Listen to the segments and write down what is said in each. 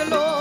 the Lord.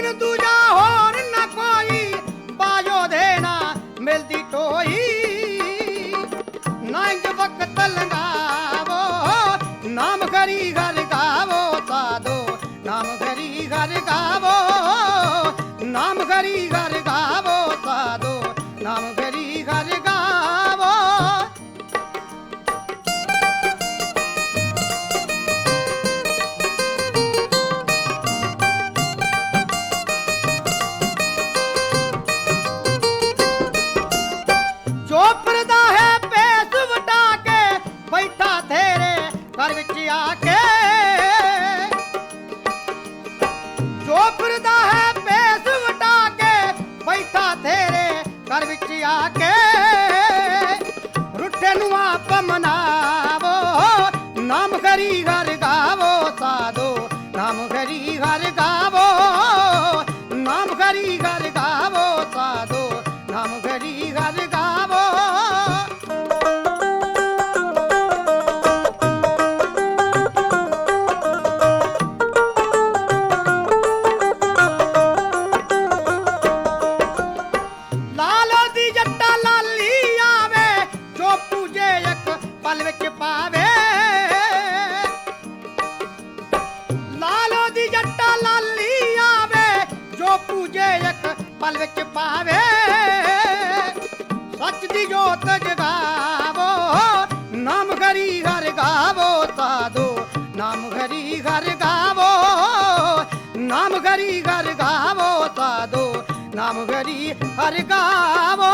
ਬਿਨ ਦੂਜਾ ਕੋਈ ਬਾਜੋ ਦੇਣਾ ਮਿਲਦੀ ਟੋਈ। ਨਾਇਕ ਵਕਤ ਕਰੀ ਗਲ ਗਾਵੋ ਨਾਮ ਕਰੀ ਗਲ ਗਾਵੋ, ਨਾਮ ਕਰੀ ਗਲ ya हर गावो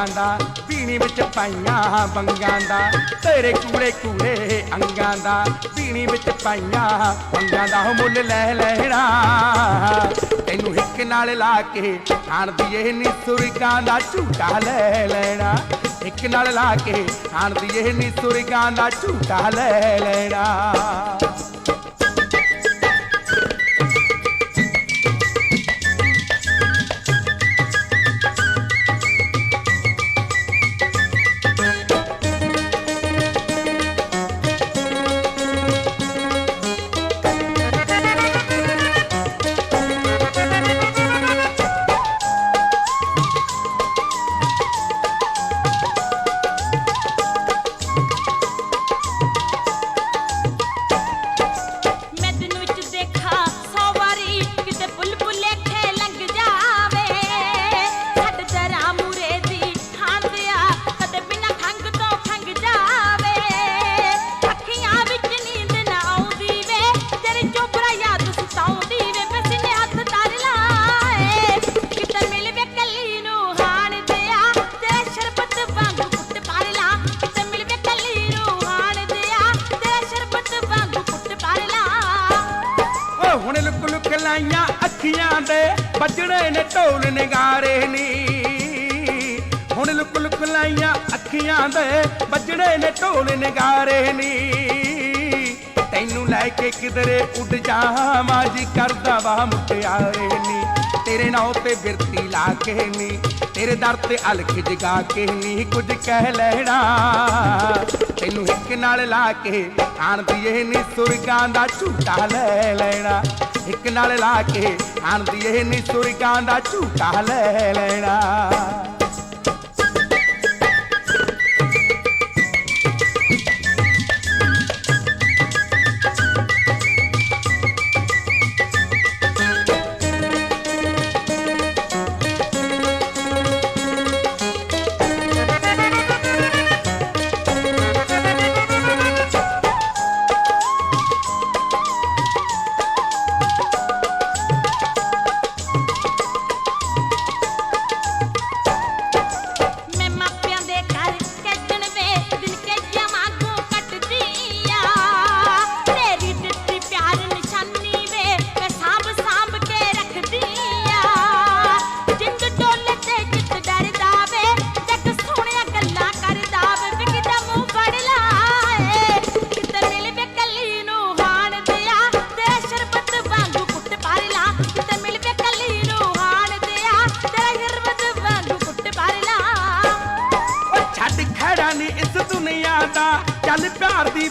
ਅੰਗਾਂ ਦਾ, ਪੀਣੀ ਵਿੱਚ ਪਾਈਆਂ ਬੰਗਾਂ ਦਾ। ਤੇਰੇ ਕੂੜੇ ਕੂੜੇ ਅੰਗਾਂ ਦਾ, ਪੀਣੀ ਵਿੱਚ ਪਾਈਆਂ ਬੰਗਾਂ ਦਾ। ਹੋ ਮੁੱਲ ਲੈ ਲੈਣਾ। ਤੈਨੂੰ ਹਿੱਕ ਨਾਲ ਲਾ ਕੇ ਆਣਦੀ ਇਹ ਨੀ ਸੁਰਗਾਂ ਦਾ ਝੂਟਾ ਲੈ ਲੈਣਾ। ਇੱਕ ਨਾਲ ਲਾ ਕੇ ਆਣਦੀ ਇਹ ਨੀ ਸੁਰਗਾਂ ਦਾ ਝੂਟਾ ਲੈ ਲੈਣਾ। ਨੇ ਢੋਲ ਨਿਗਾਰੇ ਨੀ। ਤੈਨੂੰ ਲੈ ਕੇ ਕਿਧਰੇ ਉੱਡ ਜਾਵਾਂ, ਜੀ ਕਰਦਾ ਵਾ ਮੁਟਿਆਰੇ ਨੀ। ਤੇਰੇ ਨਾਂ ਤੇ ਬਿਰਤੀ ਲਾ ਕੇ ਨੀ, ਤੇਰੇ ਦਰ ਤੇ ਅਲਖ ਜਗਾ ਕੇ ਨੀ। ਕੁਝ ਕਹਿ ਲੈਣਾ, ਤੈਨੂੰ ਇੱਕ ਨਾਲ ਲਾ ਕੇ ਆਣਦੀ ਇਹ ਨੀ। ਸੁਰਗਾਂ ਦਾ ਝੂਟਾ ਲੈ ਲੈਣਾ, ਇੱਕ ਨਾਲ ਲਾ ਕੇ ਆਣਦੀ ਇਹ ਨੀ। ਸੁਰਗਾਂ ਦਾ ਝੂਟਾ ਲੈ ਲੈਣਾ।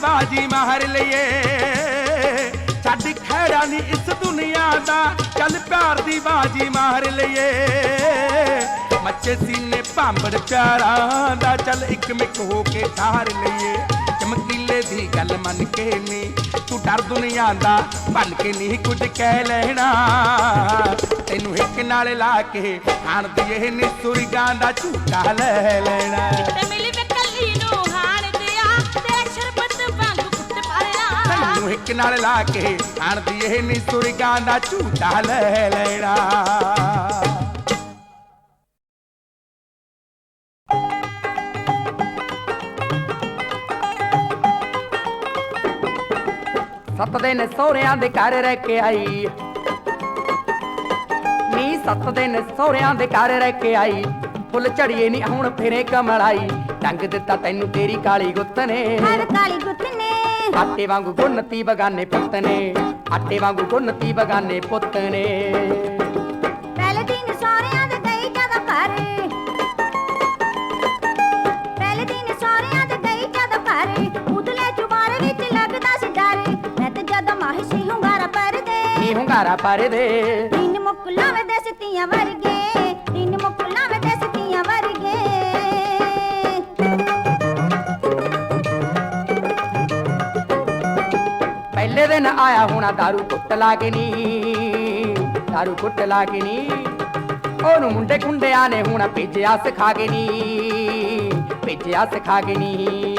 ਬਾਜੀ ਮਾਰ ਲਈਏ। ਛੱਡ ਖੜਾ ਨੀ ਇਸ ਦੁਨੀਆ ਦਾ, ਚੱਲ ਪਿਆਰ ਦੀ ਬਾਜੀ ਮਾਰ ਲਈਏ। ਮੱਚੇ ਸੀਨੇ ਭਾਂਬੜ ਪਿਆਰਾਂ ਦਾ, ਚੱਲ ਇੱਕ ਮਿੱਕ ਹੋ ਕੇ ਠਾਰ ਲਈਏ। ਚਮਕੀਲੇ ਦੀ ਗੱਲ ਮੰਨ ਕੇ ਨੀ, ਤੂੰ ਡਰ ਦੁਨੀਆ ਦਾ, ਭੰਨ ਕੇ ਨਹੀਂ ਕੁਝ ਕਹਿ ਲੈਣਾ। ਤੈਨੂੰ ਇੱਕ ਨਾਲ ਲਾ ਕੇ ਆਣਦੀ ਇਹ ਨਿਸੁਰਗਾਂ ਦਾ ਝੂਟਾ ਲੈ ਲੈਣਾ। ਇੱਕ ਨਾਲ ਲਾ ਕੇ ਆਣਦੀ ਇਹ ਨੀ ਸੁਰਗਾਂ ਦਾ ਝੂਟਾ ਲੈ ਲੈਣਾ। ਸੱਤ ਦਿਨ ਸਹੁਰਿਆਂ ਦੇ ਘਰ ਰਹਿ ਕੇ ਆਈ। ਨੀ ਸੱਤ ਦਿਨ ਸਹੁਰਿਆਂ ਦੇ ਘਰ ਰਹਿ ਕੇ ਆਈ। ਫੁੱਲ ਝੜੀਏ ਨੀ ਹੁਣ ਫਿਰੇ ਕਮਲਾਈ। ਟੰਗ ਦਿੱਤਾ ਤੈਨੂੰ ਤੇਰੀ ਕਾਲੀ ਗੁੱਤ ਨੇ। ਹਰ ਕਾਲੀ ਗੁੱਤ ਆਟੇ ਵਾਂਗੂ ਗੁੰਨਤੀ ਬਗਾਨੇ ਪੁੱਤ ਨੇ। ਆਟੇ ਵਾਂਗੂ ਗੁੰਨਤੀ ਬਗਾਨੇ ਪੁੱਤ ਨੇ। ਪਹਿਲੇ ਦਿਨ ਸਹੁਰਿਆਂ ਦੇ ਗਈ ਜਦੋਂ ਘਰ। ਪਹਿਲੇ ਦਿਨ ਸਹੁਰਿਆਂ ਦੇ ਗਈ ਜਦੋਂ ਘਰ। ਉਦਲੇ ਚੁਬਾਰੇ ਵਿੱਚ ਲੱਗਦਾ ਸੀ ਡਰ। ਮੈਂ ਤੇ ਜਦੋਂ ਮਾਹੀ ਸੀ ਹੁੰਗਾਰਾ ਪਰਦੇ ਨੀ ਹੁੰਗਾਰਾ ਪਰਦੇ ਦਿਨ ਮੁਕਲਾਂ ਵੇ ਦੇ ਸਤੀਆਂ ਵਰਗੇ। ਪਹਿਲੇ ਦਿਨ ਆਇਆ ਹੋਣਾ दारू ਕੁੱਟ ਲਾ ਕੇ ਨੀ दारू ਕੁੱਟ ਲਾ ਕੇ ਨੀ ਉਹਨੂੰ ਮੁੰਡੇ ਖੁੰਡਿਆਂ ਨੇ ਹੁਣ ਭੇਜਿਆ ਸਿਖਾ ਕੇ ਨੀ ਭੇਜਿਆ ਸਿਖਾ ਕੇ ਨੀ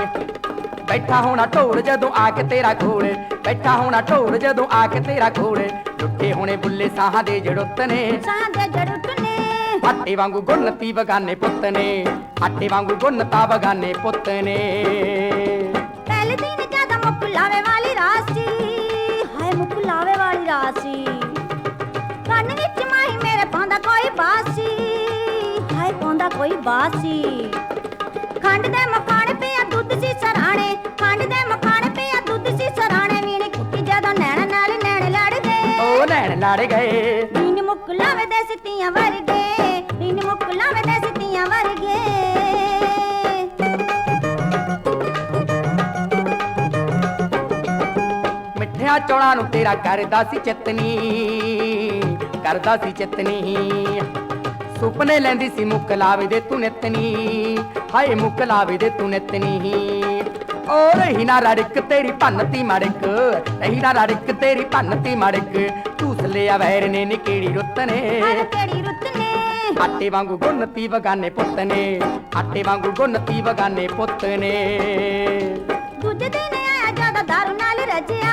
ਬੈਠਾ ਹੋਣਾ ਢੋਲ ਜਦੋਂ ਆ ਕੇ ਤੇਰਾ ਕੋਲ ਬੈਠਾ ਹੋਣਾ ਢੋਲ ਜਦੋਂ ਆ ਕੇ ਤੇਰਾ ਕੋਲ ਲੁੱਟੇ ਹੋਣੇ ਬੁੱਲੇ ਸਾਹਾਂ ਦੇ ਜੜੁੱਤ ਨੇ ਸਾਹ ਦੇ ਜੜੁੱਟ ਨੇ ਆਟੇ ਵਾਂਗੂ ਗੁੰਨਤੀ ਬਗਾਨੇ ਪੁੱਤ ਨੇ ਆਟੇ ਵਾਂਗੂ ਗੁੰਨਤਾ ਬਗਾਨੇ ਪੁੱਤ ਨੇ ਪਹਿਲੇ ਦਿਨ ਜਿਆਦਾ ਮੁੱਕ ਲਾਵੇ ਬਾਸੀ ਹਾਏ ਪਾਉਂਦਾ ਕੋਈ ਬਾਸੀ। ਖੰਡ ਦੇ ਮਖਾਣੇ ਪਿਆ ਦੁੱਧ ਸੀ ਸਰਾਣੇ ਖੰਡ ਦੇ ਮਖਾਣੇ ਪਿਆ ਦੁੱਧ ਸੀ ਸਰਾਣੇ। ਵੀਣੀ ਕੁੱਟੀ ਜਦੋਂ ਨੈਣ ਨਾਲ ਨੈਣ ਲੜ ਗਏ ਉਹ ਲੈਣ ਲੜ ਗਏ। ਨੀਨ ਮੁੱਕ ਲਾਵੇ ਦੇ ਸਿੱਤੀਆਂ ਵਰਗੇ ਨੀਨ ਮੁੱਕ ਲਾਵੇ ਦੇ ਸਿੱਤੀਆਂ ਵਰਗੇ। ਮਿੱਠਿਆਂ ਚੌਲਾਂ ਨੂੰ ਤੇਰਾ ਕਰਦਾ ਸੀ ਚਿਤਨੀ। ਕਰਦਾ ਸੀ ਚਿਤਨੀ। ਸੁਪਨੇ ਲੈਂਦੀ ਸੀ ਮੁੱਕ ਲਾਵੇ ਦੇ ਤੂੰ ਨਿਤਨੀ। ਹਾਏ ਮੁੱਕ ਲਾਵੇ ਦੇ ਤੂੰ ਨਿਤਨੀ। ਓ ਰਹੀ ਨਾ ਰੜਕ ਤੇਰੀ ਭੰਨਤੀ ਮੜਕ। ਰਹੀ ਨਾ ਰੜਕ ਤੇਰੀ ਭੰਨਤੀ ਮੜਕ। ਝੂਸ ਲਿਆ ਵੈਰ ਨੇ ਨੀ ਕਿਹੜੀ ਰੁੱਤ ਨੇ ਕਿਹੜੀ ਰੁੱਤ ਨੇ ਆਟੇ ਵਾਂਗੂ ਗੁੰਨਤੀ ਬਗਾਨੇ ਪੁੱਤ ਨੇ ਆਟੇ ਵਾਂਗੂ ਗੁੰਨਤੀ ਬਗਾਨੇ ਪੁੱਤ ਨੇ ਦੂਜੇ ਦਿਨ ਆਇਆ ਜਦੋਂ ਦਾਰੂ ਨਾਲ ਰਜਿਆ।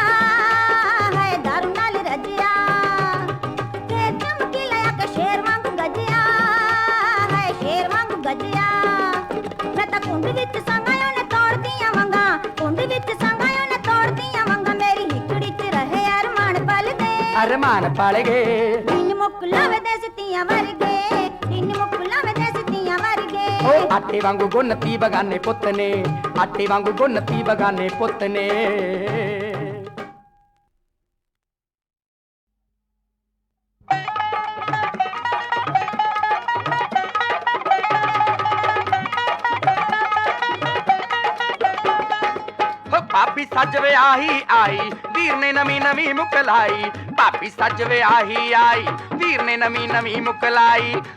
ਪਲਦੇ ਅਰਮਾਨ ਪਲ ਗਏ ਦਿਨ ਮੁੱਕ ਲਾਵੇ ਦੇ ਸਿੱਤੀਆਂ ਵਰਗੇ ਦਿਨ ਮੁੱਕ ਲਾਵੇ ਦੇ ਸਿੱਤੀਆਂ ਵਰਗੇ ਓ ਆਟੇ ਵਾਂਗੂ ਗੁੰਨਤੀ ਬਗਾਨੇ ਸੱਜ ਵਿਆਹੀ ਆਈ, ਵੀਰ ਨੇ ਨਵੀਂ ਨਵੀਂ ਮੁੱਕ ਲਾਈ। ਭਾਬੀ ਸੱਜ ਵਿਆਹੀ ਆਈ, ਵੀਰ ਨੇ ਨਵੀਂ ਨਵੀਂ ਮੁੱਕ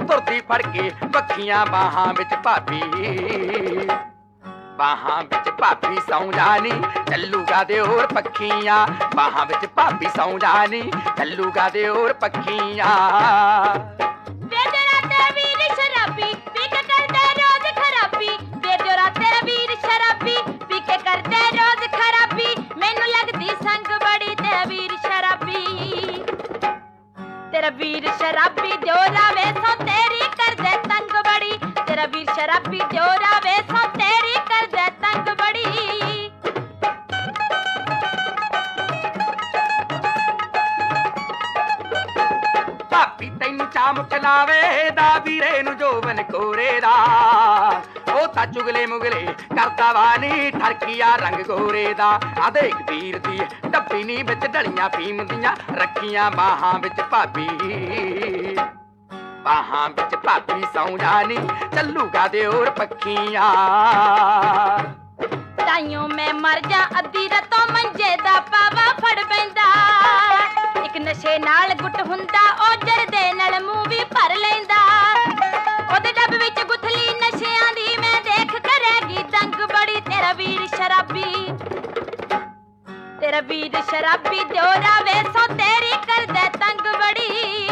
ਤੁਰਦੀ ਫੜ ਕੇ ਬੱਖੀਆਂ ਬਾਹਾਂ ਵਿੱਚ ਭਾਬੀ। ਬਾਹਾਂ ਵਿੱਚ ਭਾਬੀ ਸੌਂ ਜਾਣੀ, ਚੱਲੂਗਾ ਦੇ ਹੋਰ ਪੱਖੀਆਂ। ਬਾਹਾਂ ਵਿੱਚ ਭਾਬੀ ਸੌਂ ਜਾਣੀ, ਚੱਲੂਗਾ ਦੇ ਹੋਰ ਪੱਖੀਆਂ। ਸ਼ਰਾਬੀ ਜੋ ਸੋ ਤੇਰੀ ਕਰਦੇ ਤੰਗ ਬੜੀ। ਤੇਰਾ ਵੀਰ ਸ਼ਰਾਬੀ ਜੋ ਰਾਵੇ ਸੋ ਤੇਰੀ ਕਰਦੇ ਤੰਗ ਬੜੀ। ਭਾਬੀ ਤੈਨੂੰ ਚਾਮ ਚਲਾਵੇ ਦਾ ਵੀਰੇ ਨੂੰ ਜੋਬਨ ਕੋਰੇ ਦਾ। ਉਹ ਤਾਂ ਚੁਗਲੇ ਮੁਗਲੇ ਕਰਦਾ ਵਾਨੀ ਠਰਕੀਆ ਰੰਗ ਗੋਰੇ ਦਾ। ਆ ਦੇਖ ਵੀਰ ਦੀ ਡੱਬੀ ਨੀ ਵਿੱਚ ਢਲੀਆਂ ਫੀਮ ਦੀਆਂ ਰੱਖੀਆਂ ਬਾਹਾਂ ਵਿੱਚ ਭਾਬੀ। ਬਾਹਾਂ ਵਿੱਚ ਭਾਬੀ ਸੌਂ ਜਾਣੀ ਚੱਲੂਗਾ ਦੇ ਪੱਖੀਆਂ। ਤਾਈਓ ਮੈਂ ਮਰ ਜਾ, ਅੱਧੀ ਰਤੋਂ ਮੰਜੇ ਦਾ ਪਾਵਾ ਫੜ ਪੈਂਦਾ। ਇੱਕ ਨਸ਼ੇ ਨਾਲ ਗੁੱਟ ਹੁੰਦਾ, ਉਹ ਜਰਦੇ ਨਾਲ ਮੂੰਹ ਵੀ ਭਰ ਲੈਂਦਾ। ਉਹਦੇ ਡੱਬ ਵਿੱਚ ਗੁੱਥਲੀ ਨਸ਼ਿਆਂ ਦੀ ਮੈਂ ਦੇਖ ਕਰੇਗੀ ਤੰਗ ਬੜੀ, ਤੇਰਾ ਵੀਰ ਸ਼ਰਾਬੀ। ਤੇਰਾ ਵੀਰ ਸ਼ਰਾਬੀ ਦਿਉਰਾ ਵੇ ਸੋ ਤੇਰੀ ਕਰਦੇ ਤੰਗ ਬੜੀ।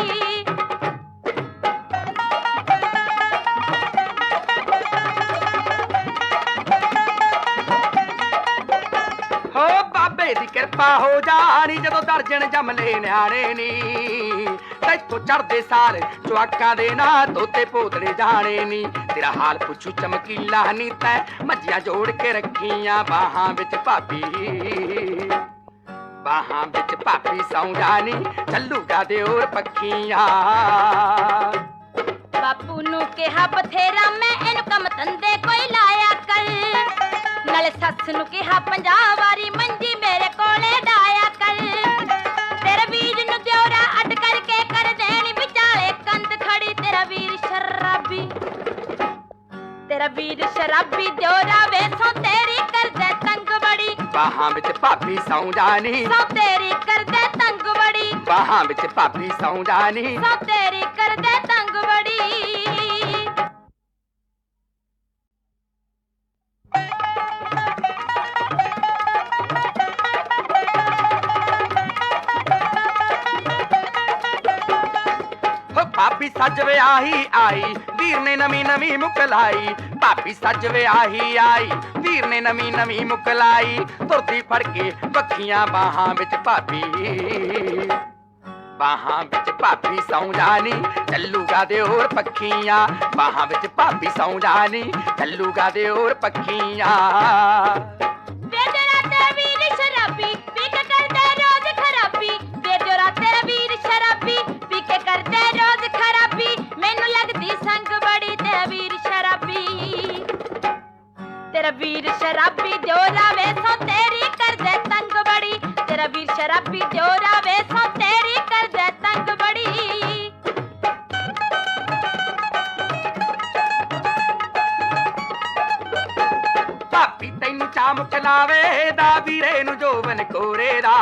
ਹੋ ਬਾਬੇ ਦੀ ਕਿਰਪਾ ਹੋ ਜਾਣੀ ਜਦੋਂ ਦਰਜਨ ਜੰਮ ਨਿਆਣੇ ਨੀ। ਤੈਥੋਂ ਚੜਦੇ ਸਾਲ ਚਵਾਕਾਂ ਦੇ ਨਾ ਤੋਤੇ ਪੋਤੜੇ ਜਾਣੇ ਨੀ। ਤੇਰਾ ਹਾਲ ਪੁੱਛੂ ਚਮਕੀਲਾ ਨੀ ਤੈ, ਮੱਝੀਆਂ ਜੋੜ ਕੇ ਰੱਖੀਆਂ ਬਾਹਾਂ ਵਿੱਚ ਭਾਬੀ। ਬਾਹਾਂ ਵਿੱਚ ਭਾਬੀ ਸੌਂ ਜਾਣੀ ਚੱਲੂਗਾ ਦੇ ਪੱਖੀਆਂ। ਬਾਪੂ ਨੂੰ ਕਿਹਾ ਬਥੇਰਾ, ਮੈਂ ਇਹਨੂੰ ਕੰਮ ਧੰਦੇ ਕੋਈ ਲਾਇਆ ਕਰ। ਨਾਲੇ ਸੱਸ ਨੂੰ ਕਿਹਾ ਪੰਜਾਹ ਵਾਰੀ ਮੰਜੀ ਮੇਰੇ ਕੋਲੇ ਡਾਇਆ ਕਰ। ਤੇਰੇ ਵੀਰ ਨੂੰ ਦਿਉਰਾ ਅੱਡ ਕਰਕੇ ਕਰ ਦੇਣੀ ਵਿਚਾਲੇ ਕੰਧ ਖੜੀ ਤੇਰਾ ਵੀਰ ਸ਼ਰਾਬੀ। ਤੇਰਾ ਵੀਰ ਸ਼ਰਾਬੀ ਦਿਉਰਾ ਵੇਸੋਂ ਤੇਰੀ ਕਰਦੇ ਤੰਗ ਬੜੀ। ਬਾਹਾਂ ਵਿੱਚ ਭਾਬੀ ਸੌਂ ਜਾਣੀ ਸੋ ਤੇਰੀ ਕਰਦੇ ਤੰਗ ਬੜੀ। ਬਾਹਾਂ ਵਿੱਚ ਭਾਬੀ ਸੌਂ ਜਾਣੀ ਸੋ ਤੇਰੀ ਕਰਦੇ ਤੰਗ ਬੜੀ। ਸੱਜ ਵਿਆਹੀ ਆਈ, ਵੀਰ ਨੇ ਨਵੀਂ ਨਵੀਂ ਮੁੱਕ ਲਾਈ। ਭਾਬੀ ਸੱਜ ਵਿਆਹੀ ਆਈ, ਵੀਰ ਨੇ ਨਵੀਂ ਨਵੀਂ ਮੁੱਕ ਤੁਰਦੀ ਫੜ ਕੇ ਬੱਖੀਆਂ ਬਾਹਾਂ ਵਿੱਚ ਭਾਬੀ। ਬਾਹਾਂ ਵਿੱਚ ਭਾਬੀ ਸੌਂ ਜਾਣੀ, ਚੱਲੂਗਾ ਦੇ ਹੋਰ ਪੱਖੀਆਂ। ਬਾਹਾਂ ਵਿੱਚ ਭਾਬੀ ਸੌਂ ਜਾਣੀ, ਚੱਲੂਗਾ ਦੇ ਹੋਰ ਪੱਖੀਆਂ। ਤੇਰਾ ਵੀਰ ਸ਼ਰਾਬੀ ਜੋਰਾ ਵੇ ਸੋ ਤੇਰੀ ਕਰਦੇ ਤੰਗ ਬੜੀ। ਤੇਰਾ ਵੀਰ ਸ਼ਰਾਬੀ ਜੋਰਾ ਵੇ ਸੋ ਤੇਰੀ ਕਰਦੇ ਤੰਗ ਬੜੀ। ਭਾਬੀ ਤੈਨੂੰ ਚਾਮ ਖਲਾਵੇ ਦਾ, ਵੀਰੇ ਨੂੰ ਜੋਬਨ ਕੋਰੇ ਦਾ।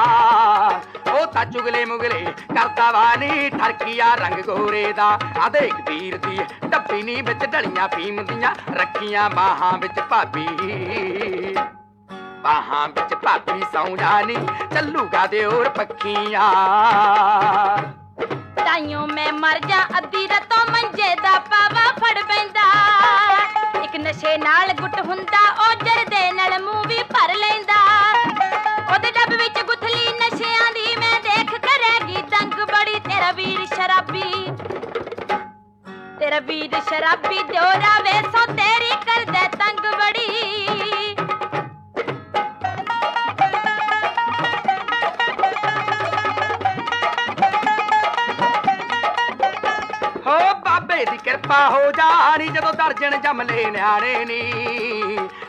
ਉਹ ਤਾਂ ਚੁਗਲੇ ਮੁਗਲੇ ਕਰਦਾ ਵਾਨੀ ਠਰਕੀਆ ਰੰਗ ਗੋਰੇ ਦਾ। ਆ ਦੇਖ ਵੀਰ ਦੀ ਡੱਬੀ ਵਿੱਚ ਢਲੀਆਂ ਫੀਮ ਰੱਖੀਆਂ ਬਾਹਾਂ ਵਿੱਚ ਭਾਬੀ। ਬਾਹਾਂ ਵਿੱਚ ਭਾਬੀ ਸੌਂ ਜਾਣੀ ਚੱਲੂਗਾ ਦੇ ਹੋਰ ਪੱਖੀਆਂ। ਤਾਈਓ ਮੈਂ ਮਰ ਜਾ, ਅੱਧੀ ਰਤੋਂ ਮੰਜੇ ਦਾ ਪਾਵਾ ਫੜ ਪੈਂਦਾ। ਇੱਕ ਨਸ਼ੇ ਨਾਲ ਗੁੱਟ ਹੁੰਦਾ, ਉਹ ਜਰਦੇ ਨਾਲ ਮੂੰਹ ਵੀ ਭਰ ਲੈਂਦਾ। ਉਹਦੇ ਡੱਬ ਵਿੱਚ ਗੁਥਲੀ ਵੀਰ ਸ਼ਰਾਬੀ ਦਿਓਰਾ ਵੇ ਸੋ ਤੇਰੀ ਕਰਦੇ ਤੰਗ ਬੜੀ। ਹੋ ਬਾਬੇ ਦੀ ਕਿਰਪਾ ਹੋ ਜਾਣੀ, ਜਦੋਂ ਦਰਜਨ ਜੰਮ ਲੈ ਨਿਆਣੇ ਨੀ।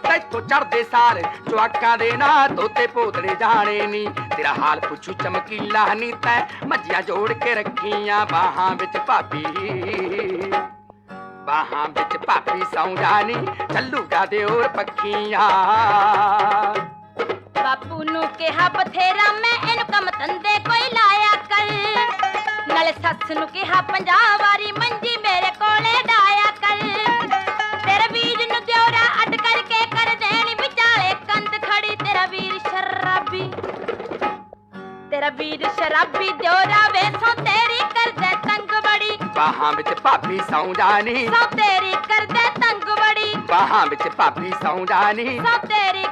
ਤੈਥੋਂ ਚੜਦੇ ਸਾਲ ਚੁਆਕਾਂ ਦੇ ਨਾਂ, ਤੋਤੇ ਪੋਤੜੇ ਜਾਣੇ ਨੀ। ਤੇਰਾ ਹਾਲ ਪੁੱਛੂ ਚਮਕੀਲਾ ਨੀ ਤੈ, ਮੱਝੀਆਂ ਜੋੜ ਕੇ ਰੱਖੀਆਂ ਬਾਹਾਂ ਵਿੱਚ ਭਾਬੀ। ਬਾਹਾਂ ਵਿੱਚ ਭਾਬੀ ਸੌਂ ਜਾਣੀ ਚੱਲੂਗਾ ਦੇ ਪੱਖੀਆਂ। ਬਾਪੂ ਨੂੰ ਕਿਹਾ ਬਥੇਰਾ, ਮੈਂ ਇਹਨੂੰ ਕੰਮ ਧੰਦੇ ਕੋਈ ਲਾਇਆ ਕਰ। ਨਾਲੇ ਸੱਸ ਨੂੰ ਕਿਹਾ ਪੰਜਾਹ ਵਾਰੀ, ਮੰਜੀ ਮੇਰੇ ਕੋਲੇ ਡਾਇਆ ਕਰ। ਤੇਰੇ ਵੀਰ ਨੂੰ ਦਿਉਰਾ ਅੱਡ ਕਰਕੇ ਕਰ ਦੇਣੀ, ਵਿਚਾਲੇ ਕੰਧ ਖੜੀ, ਤੇਰਾ ਵੀਰ ਸ਼ਰਾਬੀ। ਤੇਰਾ ਵੀਰ ਸ਼ਰਾਬੀ ਦਿਓਰਾ ਵੇਸੋਂ ਤੇਰੀ ਬਾਹਾਂ ਵਿੱਚ ਭਾਬੀ ਸੌਂ ਜਾਣੀ ਸੋ ਤੇਰੀ ਕਰਦੇ ਤੰਗ ਬੜੀ ਬਾਹਾਂ ਵਿੱਚ ਭਾਬੀ ਸੌਂ ਜਾਣੀ ਸੋ ਤੇਰੀ